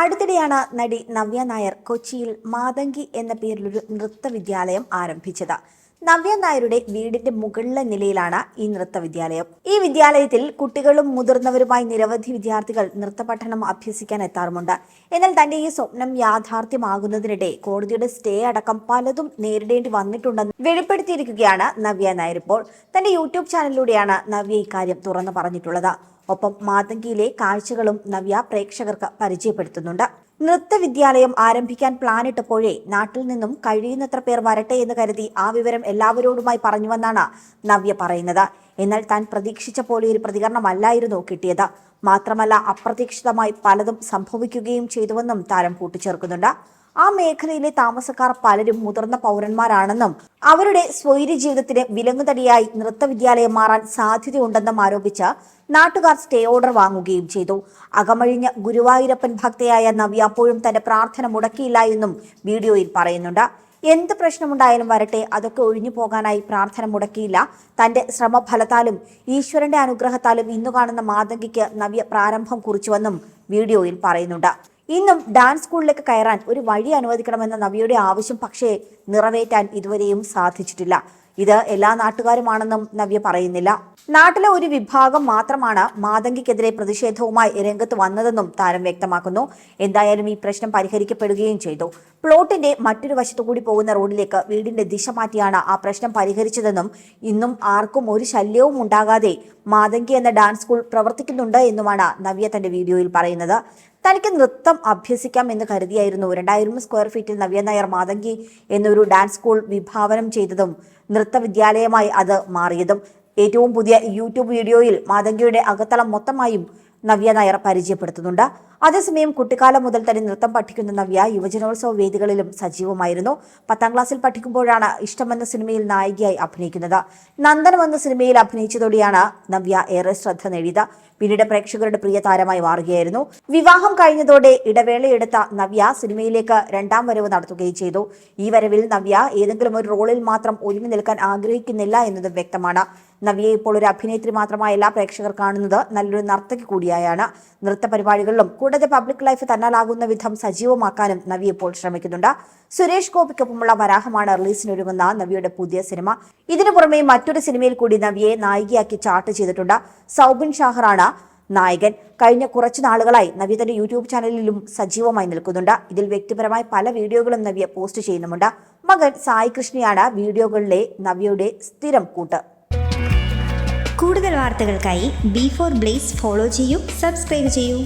അടുത്തിടെയാണ് നടി നവ്യ നായർ കൊച്ചിയിൽ മാതങ്കി എന്ന പേരിലൊരു നൃത്ത വിദ്യാലയം ആരംഭിച്ചത്. നവ്യ നായരുടെ വീടിന്റെ മുകളിലെ നിലയിലാണ് ഈ നൃത്ത വിദ്യാലയം ഈ വിദ്യാലയത്തിൽ കുട്ടികളും മുതിർന്നവരുമായി നിരവധി വിദ്യാർത്ഥികൾ നൃത്ത പഠനം അഭ്യസിക്കാൻ എത്താറുമുണ്ട്. എന്നാൽ തന്റെ ഈ സ്വപ്നം യാഥാർത്ഥ്യമാകുന്നതിനിടെ കോടതിയുടെ സ്റ്റേ അടക്കം പലതും നേരിടേണ്ടി വന്നിട്ടുണ്ടെന്ന് വെളിപ്പെടുത്തിയിരിക്കുകയാണ് നവ്യ നായർ ഇപ്പോൾ. തന്റെ യൂട്യൂബ് ചാനലിലൂടെയാണ് നവ്യ ഇക്കാര്യം തുറന്നു പറഞ്ഞിട്ടുള്ളത്. ഒപ്പം മാതങ്കിയിലെ കാഴ്ചകളും നവ്യ പ്രേക്ഷകർക്ക് പരിചയപ്പെടുത്തുന്നുണ്ട്. നൃത്ത വിദ്യാലയം ആരംഭിക്കാൻ പ്ലാനിട്ടപ്പോഴേ നാട്ടിൽ നിന്നും കഴിയുന്നത്ര പേർ വരട്ടെ എന്ന് കരുതി ആ വിവരം എല്ലാവരോടുമായി പറഞ്ഞുവെന്നാണ് നവ്യ പറയുന്നത്. എന്നാൽ താൻ പ്രതീക്ഷിച്ച പോലെ ഒരു പ്രതികരണമല്ലായിരുന്നു കിട്ടിയത്. മാത്രമല്ല അപ്രതീക്ഷിതമായി പലതും സംഭവിക്കുകയും ചെയ്തുവെന്നും താരം കൂട്ടിച്ചേർക്കുന്നുണ്ട്. ആ മേഖലയിലെ താമസക്കാർ പലരും മുതിർന്ന പൗരന്മാരാണെന്നും അവരുടെ സ്വൈര്യ ജീവിതത്തിന് വിലങ്ങുതടിയായി നൃത്തവിദ്യാലയം മാറാൻ സാധ്യതയുണ്ടെന്നും ആരോപിച്ച നാട്ടുകാർ സ്റ്റേ ഓർഡർ വാങ്ങുകയും ചെയ്തു. അകമഴിഞ്ഞ ഗുരുവായൂരപ്പൻ ഭക്തയായ നവ്യ അപ്പോഴും തന്റെ പ്രാർത്ഥന മുടക്കിയില്ല എന്നും വീഡിയോയിൽ പറയുന്നുണ്ട്. എന്ത് പ്രശ്നമുണ്ടായാലും വരട്ടെ അതൊക്കെ ഒഴിഞ്ഞു പോകാനായി പ്രാർത്ഥന മുടക്കിയില്ല. തന്റെ ശ്രമഫലത്താലും ഈശ്വരന്റെ അനുഗ്രഹത്താലും ഇന്നു കാണുന്ന മാതങ്കിക്ക് നവ്യ പ്രാരംഭം കുറിച്ചുവെന്നും വീഡിയോയിൽ പറയുന്നുണ്ട്. ഇന്നും ഡാൻസ് സ്കൂളിലേക്ക് കയറാൻ ഒരു വഴി അനുവദിക്കണമെന്ന നവിയുടെ ആവശ്യം പക്ഷേ നിറവേറ്റാൻ ഇതുവരെയും സാധിച്ചിട്ടില്ല. ഇത് എല്ലാ നാട്ടുകാരുമാണെന്നും നവ്യ പറയുന്നില്ല. നാട്ടിലെ ഒരു വിഭാഗം മാത്രമാണ് മാതങ്കിക്കെതിരെ പ്രതിഷേധവുമായി രംഗത്ത് വന്നതെന്നും താരം വ്യക്തമാക്കുന്നു. എന്തായാലും ഈ പ്രശ്നം പരിഹരിക്കപ്പെടുകയും ചെയ്തു. പ്ലോട്ടിന്റെ മറ്റൊരു വശത്തുകൂടി പോകുന്ന റോഡിലേക്ക് വീടിന്റെ ദിശ മാറ്റിയാണ് ആ പ്രശ്നം പരിഹരിച്ചതെന്നും ഇന്നും ആർക്കും ഒരു ശല്യവും ഉണ്ടാകാതെ മാതങ്കി എന്ന ഡാൻസ് സ്കൂൾ പ്രവർത്തിക്കുന്നുണ്ട് എന്നുമാണ് നവ്യ തന്റെ വീഡിയോയിൽ പറയുന്നത്. തനിക്ക് നൃത്തം അഭ്യസിക്കാം എന്ന് കരുതിയായിരുന്നു. രണ്ടായിരം സ്ക്വയർ ഫീറ്റിൽ നവ്യ നായർ മാതങ്കി എന്നൊരു ഡാൻസ് സ്കൂൾ വിഭാവനം ചെയ്തതും നൃത്ത വിദ്യാലയമായി അത് മാറിയതും. ഏറ്റവും പുതിയ യൂട്യൂബ് വീഡിയോയിൽ മാതങ്കിയുടെ അകത്തളം മൊത്തമായും നവ്യ നായർ പരിചയപ്പെടുത്തുന്നുണ്ട്. അതേസമയം കുട്ടിക്കാലം മുതൽ തന്നെ നൃത്തം പഠിക്കുന്ന നവ്യ യുവജനോത്സവ വേദികളിലും സജീവമായിരുന്നു. പത്താം ക്ലാസ്സിൽ പഠിക്കുമ്പോഴാണ് ഇഷ്ടമെന്ന സിനിമയിൽ നായികയായി അഭിനയിക്കുന്നത്. നന്ദനം എന്ന സിനിമയിൽ അഭിനയിച്ചതോടെയാണ് നവ്യ ഏറെ ശ്രദ്ധ നേടിയത്. പിന്നീട് പ്രേക്ഷകരുടെ പ്രിയ താരമായി മാറുകയായിരുന്നു. വിവാഹം കഴിഞ്ഞതോടെ ഇടവേളയെടുത്ത നവ്യ സിനിമയിലേക്ക് രണ്ടാം വരവ് നടത്തുകയും ചെയ്തു. ഈ വരവിൽ നവ്യ ഏതെങ്കിലും ഒരു റോളിൽ മാത്രം ഒതുങ്ങി നിൽക്കാൻ ആഗ്രഹിക്കുന്നില്ല എന്നതും വ്യക്തമാണ്. നവ്യയെ ഇപ്പോൾ ഒരു അഭിനേത്രി മാത്രമായല്ല പ്രേക്ഷകർ കാണുന്നത് നല്ലൊരു നർത്തകി കൂടിയായാണ്. നൃത്ത പരിപാടികളിലും കൂടാതെ പബ്ലിക് ലൈഫ് തന്നാലാകുന്ന വിധം സജീവമാക്കാനും നവി ഇപ്പോൾ ശ്രമിക്കുന്നുണ്ട്. സുരേഷ് ഗോപിക്കൊപ്പമുള്ള വരാഹമാണ് റിലീസിനൊരുങ്ങുന്ന നവിയുടെ പുതിയ സിനിമ. ഇതിനു പുറമെ മറ്റൊരു സിനിമയിൽ കൂടി നവിയെ നായികയാക്കി ചാർട്ട് ചെയ്തിട്ടുണ്ട്. സൗബിൻ ഷാഹറാണ് നായകൻ. കഴിഞ്ഞ കുറച്ചു നാളുകളായി നവ്യ തന്റെ യൂട്യൂബ് ചാനലിലും സജീവമായി നിൽക്കുന്നുണ്ട്. ഇതിൽ വ്യക്തിപരമായി പല വീഡിയോകളും നവ്യ പോസ്റ്റ് ചെയ്യുന്നുമുണ്ട്. മകൻ സായി കൃഷ്ണയാണ് വീഡിയോകളിലെ നവ്യയുടെ സ്ഥിരം കൂട്ട്. കൂടുതൽ വാർത്തകൾക്കായി ബി ഫോർ ബ്ലേസ് ഫോളോ ചെയ്യൂ സബ്സ്ക്രൈബ് ചെയ്യൂ.